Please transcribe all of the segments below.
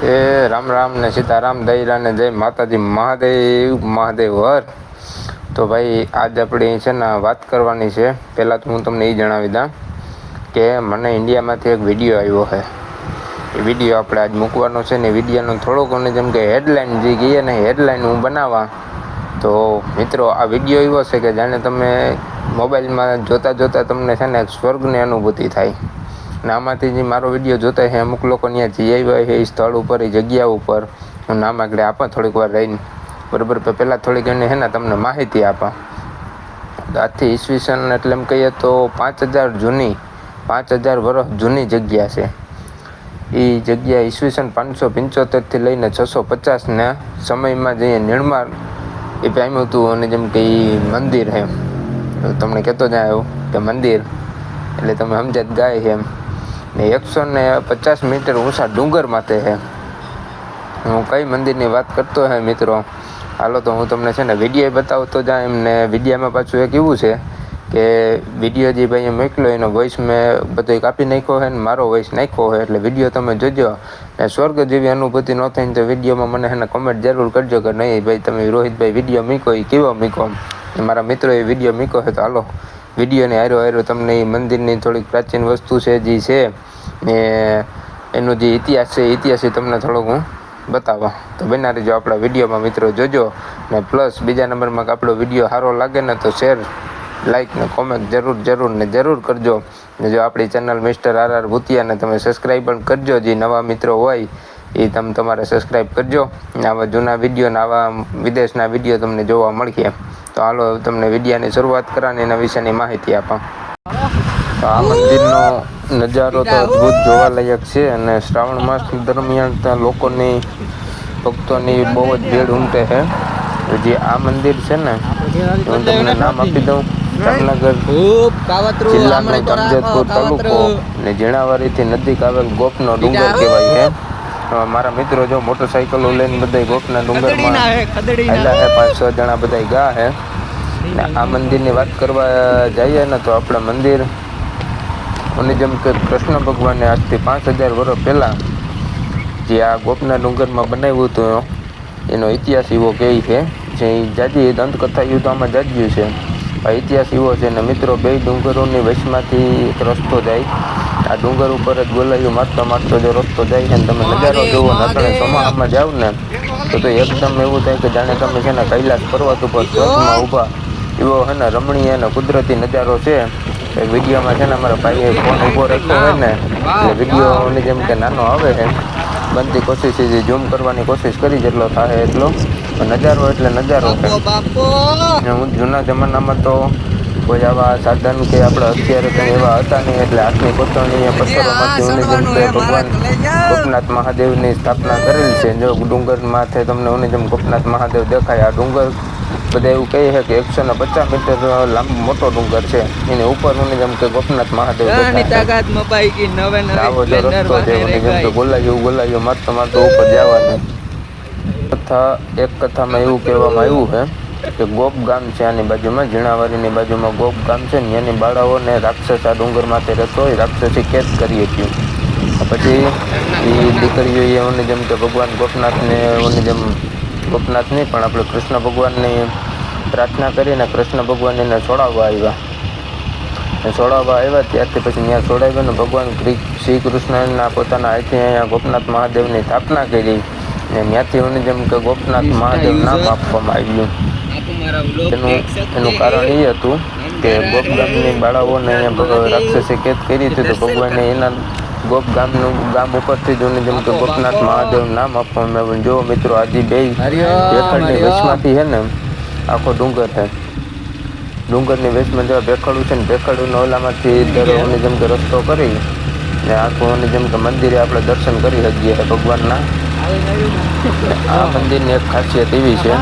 એ રામ રામ ને સીતારામ દૈરા ને જય માતાજી, મહાદેવ મહાદેવ હર. તો ભાઈ, આજ આપણે છે ને વાત કરવાની છે. પહેલાં તો હું તમને એ જણાવી દઉં કે મને ઇન્ડિયામાંથી એક વીડિયો આવ્યો છે. એ વીડિયો આપણે આજ મૂકવાનો છે ને વિડીયોનો થોડોક મને જેમ કે હેડલાઇન જે કહીએ ને હેડલાઇન હું બનાવવા. તો મિત્રો, આ વીડિયો એવો છે કે જાણે તમે મોબાઈલમાં જોતાં જોતાં તમને છે ને એક સ્વર્ગની અનુભૂતિ થાય. ને આમાંથી જે મારો વીડિયો જોતા છે, અમુક લોકો ત્યાં જઈ આવ્યા છે, એ સ્થળ ઉપર, એ જગ્યા ઉપર. હું નામ આગળ આપા થોડીક વાર રહીને. બરાબર પહેલાં થોડીક એને છે ને તમને માહિતી આપા. આજથી ઈસવીસન એટલે એમ કહીએ તો પાંચ હજાર જૂની, પાંચ હજાર વર્ષ જૂની જગ્યા છે. એ જગ્યા ઈસવીસન પાંચસો પંચોતેરથી લઈને છસો પચાસના સમયમાં જે નિર્માણ એ પામ્યું હતું અને જેમ કે એ મંદિર તો તમને કહેતો જ આવ્યો કે મંદિર, એટલે તમે સમજ્યા જ ગાય એમ. ને એકસો ને પચાસ મીટર ઊંચા ડુંગર માથે છે હું કઈ મંદિરની વાત કરતો હે મિત્રો? હાલો તો હું તમને છે ને વીડિયો બતાવતો જા એમને. વિડીયામાં પાછું એક એવું છે કે વીડિયો જે ભાઈએ મોકલ્યો એનો વોઇસ મેં બધો કાપી નાખ્યો હોય ને મારો વોઇસ નાખ્યો હોય એટલે વીડિયો તમે જોજો. ને સ્વર્ગ જેવી અનુભૂતિ ન થઈને તો વિડીયોમાં મને એને કમેન્ટ જરૂર કરજો કે નહીં ભાઈ. તમે રોહિતભાઈ વીડિયો મૂકો એ કેવો મૂકો મારા મારા મિત્રોએ વીડિયો મીકો હોય તો હાલો. વિડીયોને હારો હારો તમને એ મંદિરની થોડીક પ્રાચીન વસ્તુ છે જે છે, ને એનો જે ઇતિહાસ છે ઇતિહાસ એ તમને થોડોક હું બતાવવા તો બના રહેજો આપણા વિડીયોમાં મિત્રો, જોજો. ને પ્લસ બીજા નંબરમાં આપણો વીડિયો સારો લાગે ને તો શેર, લાઈક ને કોમેન્ટ જરૂર જરૂર ને જરૂર કરજો. ને જો આપણી ચેનલ મિસ્ટર આર આર ભૂતિયાને તમે સબસ્ક્રાઈબ પણ કરજો, જે નવા મિત્રો હોય, એ તમે તમારે સબસ્ક્રાઈબ કરજો. ને આવા જૂના વીડિયો ને આવા વિદેશના વીડિયો તમને જોવા મળશે. તો હાલો તમને વિડીયાની શરૂઆત કરાને એના વિશેની માહિતી આપા. આ મંદિરનો નજારો તો અદ્ભુત જોવાલાયક છે અને શ્રાવણ માસ દરમિયાન ત્યાં લોકોની, ભક્તોની બહુ જ ભીડ ઉમટે છે. જે આ મંદિર છે ને હું તમને નામ આપી દઉં. જામનગર જિલ્લાનો જામજોધપુર તાલુકો. ને ઝીણાવારીથી નજીક આવેલ ગોપનો ડુંગર કહેવાય છે. મારા મિત્રો જો મોટરસાઇકલો લઈને બધા ગોપના ડુંગરમાં આવેલા છે પાંચ છ જણા બધા ગા છે ને આ મંદિરની વાત કરવા જઈએ ને તો આપણે મંદિર અને જેમ કે કૃષ્ણ ભગવાને આજથી પાંચ હજાર વર્ષ પહેલાં જે આ ગોપના ડુંગરમાં બનાવ્યું હતું એનો ઇતિહાસ એવો કહે છે જે જાજી દંતકથા યુદ્ધ આમાં જાજ્યું છે. આ ઇતિહાસ એવો છે ને મિત્રો બે ડુંગરોની વચમાંથી એક રસ્તો જાય આ ડુંગર ઉપર જ ગોલાયું મારતો મારતો જો રસ્તો જાય છે ને તમે નજારો જોવો ને આપણે ચોમાસામાં જાવ ને તો તો એકદમ એવું થાય કે જાણે તમે છે ને કૈલાસ પર્વત ઉપર ચોથમાં ઊભા. એવો છે ને રમણીય અને કુદરતી નજારો છે. એ વિડીયોમાં છે ને અમારા ભાઈએ ફોન ઊભો રાખ્યો હોય ને એટલે વિડીયોની જેમ કે નાનો આવે છે બનતી કોશિશ છે ઝૂમ કરવાની કોશિશ કરી જેટલો થાય એટલો. નજારો એટલે નજારો હું જૂના જમાનામાં તો કોઈ આવા સાધન કે આપણે અત્યારે કંઈ એવા હતા નહીં એટલે હાથની કોતરણી પથ્થરોમાંથી ઉની જેમ ભગવાન ગોપનાથ મહાદેવની સ્થાપના કરેલી છે. જો ડુંગર માથે તમને ઉની જેમ ગોપનાથ મહાદેવ દેખાય આ ડુંગર બધા એવું કહે છે કે એકસો ને પચાસ મીટર લાંબો મોટો ડુંગર છે. એની ઉપર જેમ કે ગોપનાથ મહાદેવ આવો જો રસ્તો છે જેમ કે. ગોલાયું ગોલાયું મારતો મારતો ઉપર જવાનું. કથા એક કથામાં એવું કહેવામાં આવ્યું છે. કે ગોપ ગામ છે આની બાજુમાં ઝીણાવારીની બાજુમાં ગોપ ગામ છે ને એની બાળાઓને રાક્ષસ આ ડુંગર માથે રહેતો હોય, રાક્ષસી કેદ કરી હતી પછી એ દીકરીઓએ ઓની જેમ કે ભગવાન ગોપનાથને ઓની જેમ ગોપનાથ પણ આપણે કૃષ્ણ ભગવાનની પ્રાર્થના કરીને કૃષ્ણ ભગવાન એને છોડાવવા આવ્યા. છોડાવવા આવ્યા ત્યારથી પછી ત્યાં છોડાવ્યો ને ભગવાન શ્રી- કૃષ્ણના પોતાના હાથે અહીંયા ગોપનાથ મહાદેવની સ્થાપના કરી. ને ત્યાંથી ઓની જેમ કે ગોપનાથ મહાદેવ નામ આપવામાં આવ્યું. એનું એનું કારણ એ હતું કે ગોપ ગામની બાળાઓને રાક્ષસે કેદ કરી હતી તો ભગવાને એના ગોપ ગામનું ગામ ઉપરથી જોઈને જેમ કે ગોપનાથ મહાદેવ નામ આપવામાં આવ્યું. જો મિત્રો આજે બે ભેખડની વેચમાંથી છે ને આખો ડુંગર છે. ડુંગરની વેચમાં જેવા ભેખડું છે ને ભેખડું ઓલામાંથી દર જેમ કે રસ્તો કરી ને આખું જેમ કે મંદિરે આપણે દર્શન કરી શકીએ ભગવાનના. આ મંદિરની એક ખાસિયત એવી છે.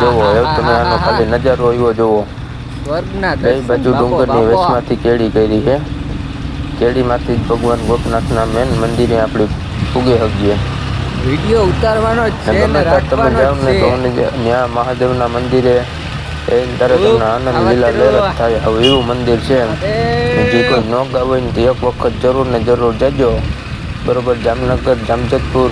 જોવો તમે આનો ખાલી નજારો એવો જોવો. બે બાજુ ડુંગરની વેશમાંથી કેળી કરી છે. કેળીમાંથી ભગવાન ગોપનાથના મેન મંદિરે આપણે ફૂગી હગીએ વીડિયો ઉતારવાનો છે ને તમે જાઓ ને તો ત્યાં મહાદેવના મંદિરે એ ત્યારે આનંદ લીલા. લહેર થાય. હવે એવું મંદિર છે. જે કોઈ ન ગાવ ને તો એક વખત જરૂર ને જરૂર જજો. બરોબર જામનગર જામજોધપુર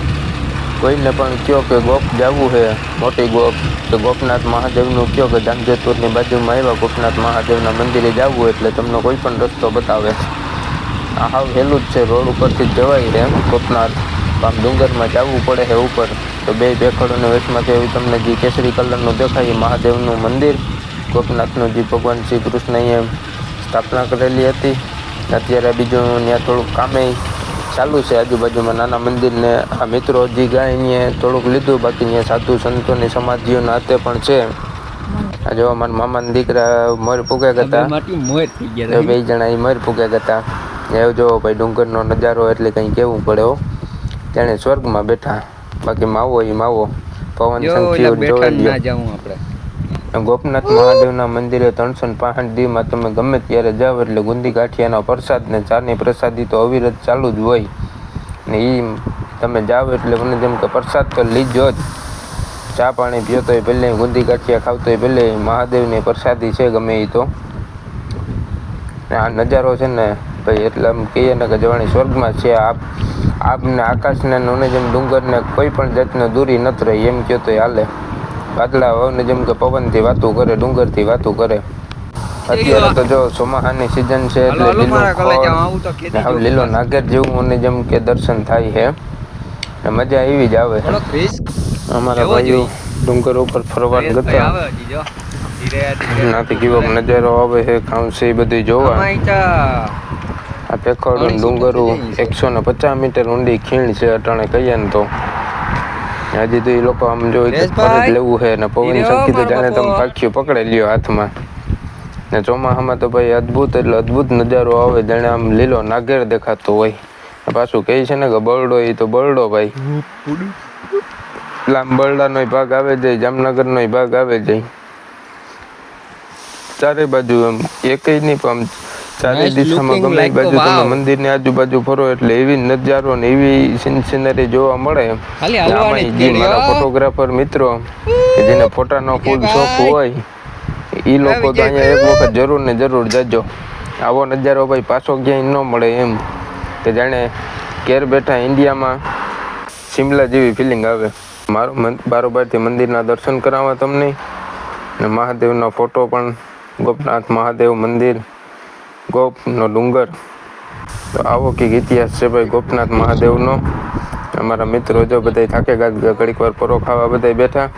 કોઈને પણ કહો કે ગોપ જવું છે મોટી ગોપ કે ગોપનાથ મહાદેવનું કહો કે જામજોધપુરની બાજુમાં આવ્યા, ગોપનાથ મહાદેવના મંદિરે જવું એટલે તમને કોઈ પણ રસ્તો બતાવે. આ હાવ હેલું જ છે, રોડ ઉપરથી જવાય છે ગોપનાથ આમ ડુંગરમાં જવું પડે છે ઉપર. તો બે ભેખડોને વચમાંથી એવું તમને જે કેસરી કલરનું દેખાય મહાદેવનું મંદિર. ગોપનાથનું જે ભગવાન શ્રી કૃષ્ણએ સ્થાપના કરેલી હતી. અત્યારે બીજું ત્યાં થોડુંક કામે ચાલુ છે આજુબાજુમાં નાના મંદિરને. આ મિત્રો હજી ગાય અહીંયા થોડુંક લીધું બાકી અહીંયા સાધુ સંતોની સમાધિઓના હાથે પણ છે. આ જોવા મારા મામાના દીકરા મર પૂગ્યા હતા એ બે જણા એ મર પૂગ્યા હતા એવું જો ભાઈ ડુંગરનો નજારો એટલે કંઈ કેવું પડે હો. જાણે સ્વર્ગમાં બેઠા. બાકી માવો એ માવો. પવન સંખ્યો લ્યો આપણે. ગોપનાથ મહાદેવના મંદિરે ત્રણસો ને પાંસઠ દીમાં તમે ગમે ત્યારે જાઓ એટલે ગુંદી ગાંઠિયાનો પ્રસાદ ને ચાની પ્રસાદી તો અવિરત ચાલુ જ હોય. ને એ તમે જાઓ એટલે મને જેમ કે પ્રસાદ તો લીજો જ. ચા પાણી પીઓ તો પહેલે ગુંદી ગાંઠિયા ખાવતો હોય પહેલે મહાદેવની પ્રસાદી છે ગમે એ તો. આ નજારો છે ને ભાઈ એટલે આમ કહીએ ને કે જવાની સ્વર્ગમાં છે આપ, આપને આકાશને જેમ ડુંગરને કોઈ પણ જાતને દૂરી નથી રહી એમ કહેતો હાલે. વાદળા હવને જેમ કે પવનથી વાતું કરે ડુંગરથી વાતું કરે. અત્યારે તો જો ચોમાસાની સિઝન છે એટલે લીલો લીલું નાગર જેવું મને જેમ કે દર્શન થાય છે. મજા એવી જ આવે. અમારા ભાઈઓ ડુંગર ઉપર ફરવા જતા નાથી કેવો નજારો આવે છે ખાવશે બધી જોવા. આ પેખોડ ડુંગરો. એકસો ને પચાસ મીટર ઊંડી ખીણ છે અટાણે કહીએ ને તો. હજી તો એ લોકો આમ જો ફરજ લેવું છે ને પવન શક્તિ તો જાણે તમે પાખ્યું પકડે લ્યો હાથમાં. ને ચોમાસામાં તો ભાઈ અદ્ભુત એટલે અદ્ભુત નજારો આવે જાણે આમ લીલો નાગેર દેખાતો હોય. પાછું કહે છે ને કે બરડો એ તો બરડો ભાઈ. એટલે આમ બરડાનો ભાગ આવે જાય જામનગરનો ભાગ આવે જાય. ચારે બાજુ એમ એકય નહીં પણ આમ ચારે દિશામાં ગમે બાજુ તમે મંદિરની આજુબાજુ ફરો એટલે એવી નજારો ને એવી સિનરી જોવા મળે. જે મારા ફોટોગ્રાફર મિત્રો કે જેને ફોટાનો ફૂલ શોખ હોય એ લોકો તો અહીંયા એક વખત જરૂર ને જરૂર જજો. આવો નજારો ભાઈ પાછો ક્યાંય ન મળે એમ. કે જાણે ઘેર બેઠા ઇન્ડિયામાં શિમલા જેવી ફિલિંગ આવે. મારો બારોબારથી મંદિરના દર્શન કરાવવા તમને. ને મહાદેવનો ફોટો પણ ગોપનાથ મહાદેવ મંદિર. ગોપનો ડુંગર. તો આવો કંઈક ઇતિહાસ છે ભાઈ ગોપનાથ મહાદેવનો. અમારા મિત્રો જો બધા થાકે ઘડીક વાર પરો ખાવા બધા બેઠા.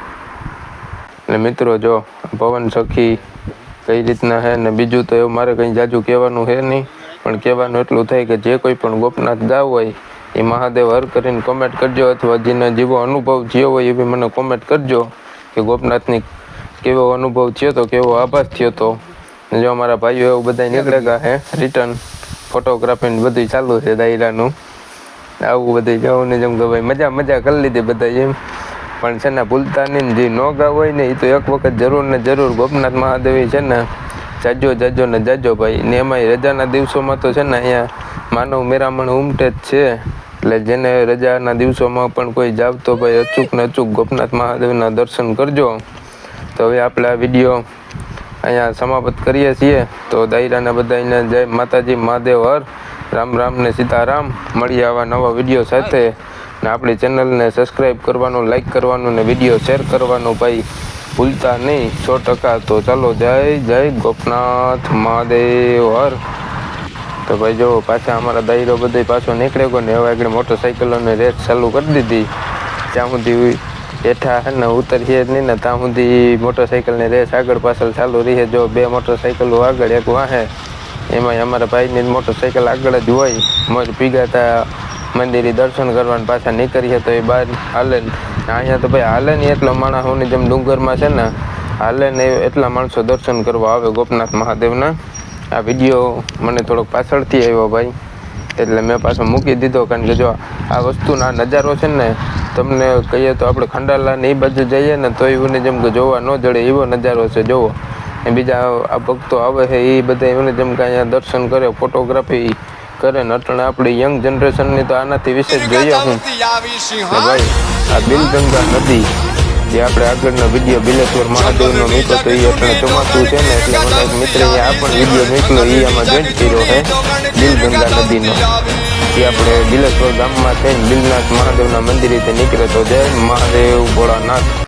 એટલે મિત્રો જો પવન સખી કઈ રીતના છે ને બીજું તો એવું મારે કંઈ જાજુ કહેવાનું છે નહીં. પણ કહેવાનું એટલું થાય કે જે કોઈ પણ ગોપનાથ ગાવ હોય, એ મહાદેવ હર કરીને કોમેન્ટ કરજો અથવા જેને જેવો અનુભવ થયો હોય એ બી મને કોમેન્ટ કરજો કે ગોપનાથની કેવો અનુભવ થયો તો કેવો આભાસ થયો તો. ને જો અમારા ભાઈઓ એવું બધા નીકળે ગયા હે રિટર્ન ફોટોગ્રાફી ને બધું ચાલુ છે દાયરાનું. આવું બધું જવું ને જેમ કે ભાઈ મજા મજા કરી લીધી બધા એમ. પણ છે ને ભૂલતા નહીં જે ન ગા હોય ને એ તો એક વખત જરૂર ને જરૂર ગોપનાથ મહાદેવી છે ને જાજો જાજો ને જાજો ભાઈ. ને એમાંય રજાના દિવસોમાં તો છે ને અહીંયા માનવ મેરામણ ઉમટે જ છે. એટલે જેને રજાના દિવસોમાં પણ કોઈ જાવ તો ભાઈ અચૂક ને અચૂક ગોપનાથ મહાદેવના દર્શન કરજો. તો હવે આપણે આ વીડિયો અહીંયા સમાપ્ત કરીએ છીએ. તો દાયરાના બધાને જય માતાજી, મહાદેવ, હર. રામ રામ ને સીતારામ. મળી આવા નવા વીડિયો સાથે. ને આપણી ચેનલને સબસ્ક્રાઈબ કરવાનું, લાઈક કરવાનું ને વીડિયો શેર કરવાનું ભાઈ ભૂલતા નહીં. સો ટકા. તો ચાલો જય જય ગોપનાથ, મહાદેવ, હર. તો ભાઈ જો પાછા અમારા દાયરો બધે પાછો નીકળ્યો ને, હવે આગળ મોટરસાઇકલોની રેસ ચાલુ કરી દીધી. ત્યાં સુધી હેઠા અને ઉતરીએ જ નહીં ને ત્યાં સુધી મોટરસાઇકલની રેસ આગળ પાછળ ચાલુ રહી જો બે મોટરસાઇકલો આગળ એક વાહે એમાં અમારા ભાઈની મોટરસાઇકલ આગળ જ હોય. મોજ પીગાતા મંદિરે દર્શન કરવાને પાછા નીકળીએ તો એ બહાર હાલે અહીંયા તો ભાઈ હાલે ને એટલો માણસોની જેમ ડુંગરમાં છે ને, હાલે ને એટલા માણસો દર્શન કરવા આવે ગોપનાથ મહાદેવના. આ વીડિયો મને થોડોક પાછળથી આવ્યો ભાઈ. એટલે મેં પાછો મૂકી દીધો કારણ કે જો આ વસ્તુના નજારો છે ને તમને કહીએ તો આપણે ખંડાલા ને એ બાજુ જઈએ ને તો એવું જેમ કે જોવા ન જડે એવો નજારો છે જોવો. બીજા આ ભક્તો આવે છે એ બધા એમને જેમ કે અહીંયા દર્શન કરે ફોટોગ્રાફી કરે ને અટણે આપણી યંગ જનરેશનની તો આનાથી વિશેષ જોઈએ હું. ભાઈ આ બિલગંગા નદી જે આપણે આગળનો વીડિયો બિલેશ્વર મહાદેવનો મૂક્યો તો એ આપણે ચોમાસું છે ને એટલે મને એક મિત્રએ આ પણ વીડિયો મોકલ્યો એ આમાં જોઈન્ટ કર્યો છે દિલગંગા નદીનો. એ આપણે બિલેશ્વર ગામમાં થઈને બિલનાથ મહાદેવના મંદિરે નીકળે તો જય મહાદેવ ભોળાનાથ.